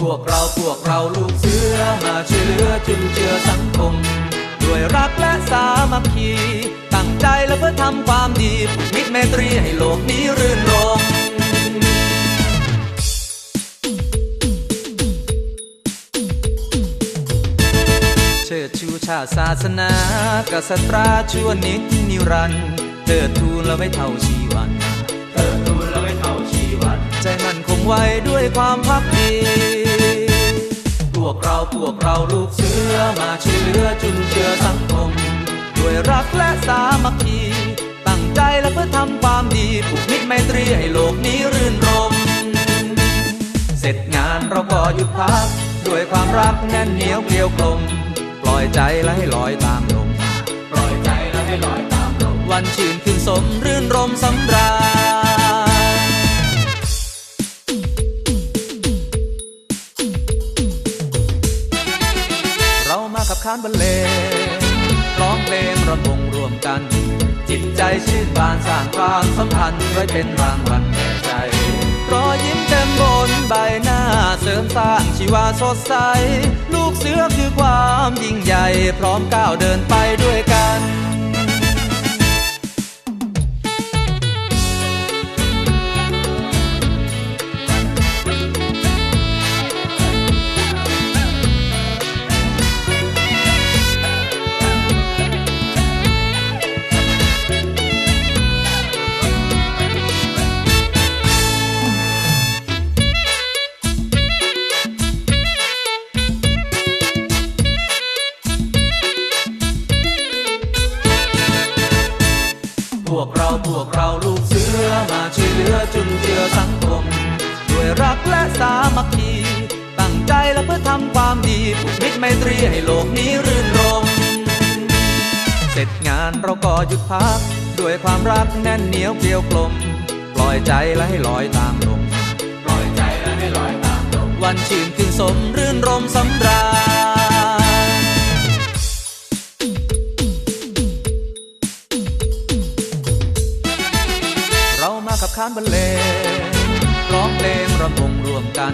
พวกเราพวกเราลูกเสือมาเชื้อจุนเจือสังคม ด้วยรักและสามัคคี ตั้งใจและเพื่อทำความดีมิตรเมตรีให้โลกนี้รื่นรมเชิดชูชาศาสนากษัตราชั่วนิจนิรันเติดทูลและไม่เท่าชีวันเติดทูลและไม่เท่าชีวัน ใจมันคงไว้ด้วยความพักดี วกเราพวกเราลูกเสือมาช่วยเหลือจุนเจือสังคม ด้วยรักและสามัคคี ตั้งใจและเพื่อทำความดีผูกมิตรไมตรีให้โลกนี้รื่นรม เสร็จงานเราก็หยุดพัก ด้วยความรักแน่นเหนียวเกลียวกลม ปล่อยใจและให้ลอยตามลมปล่อยใจแล้วให้ลอยตามลมวันชื่นคืนสมรื่นรมสำราญ คามาขับขานบรรเลงร้องเพลงระวงรวมกัน จิตใจชื่นบานสร้างความสัมพันธ์ไว้เป็นรางวัลแก่ใจรอยยิ้มเต็มบนใบหน้าเสริมสร้างชีวาสดใส ลูกเสือคือความยิ่งใหญ่ พร้อมก้าวเดินไปด้วย พวกเราพวกเราลูกเสือมาช่วยเหลือจุนเจือสังคมด้วยรักและสามัคคีตั้งใจและเพื่อทำความดีผูกมิตรไมตรีให้โลกนี้รื่นรมเสร็จงานเราก็หยุดพัก ด้วยความรักแน่นเหนียวเกลียวกลม ปล่อยใจและให้ลอยตามลมปล่อยใจแล้วให้ลอยตามลมวันชื่นคืนสมรื่นรมสำราญ มาขับขานบรรเลงร้องเพลงรำวงรวมกัน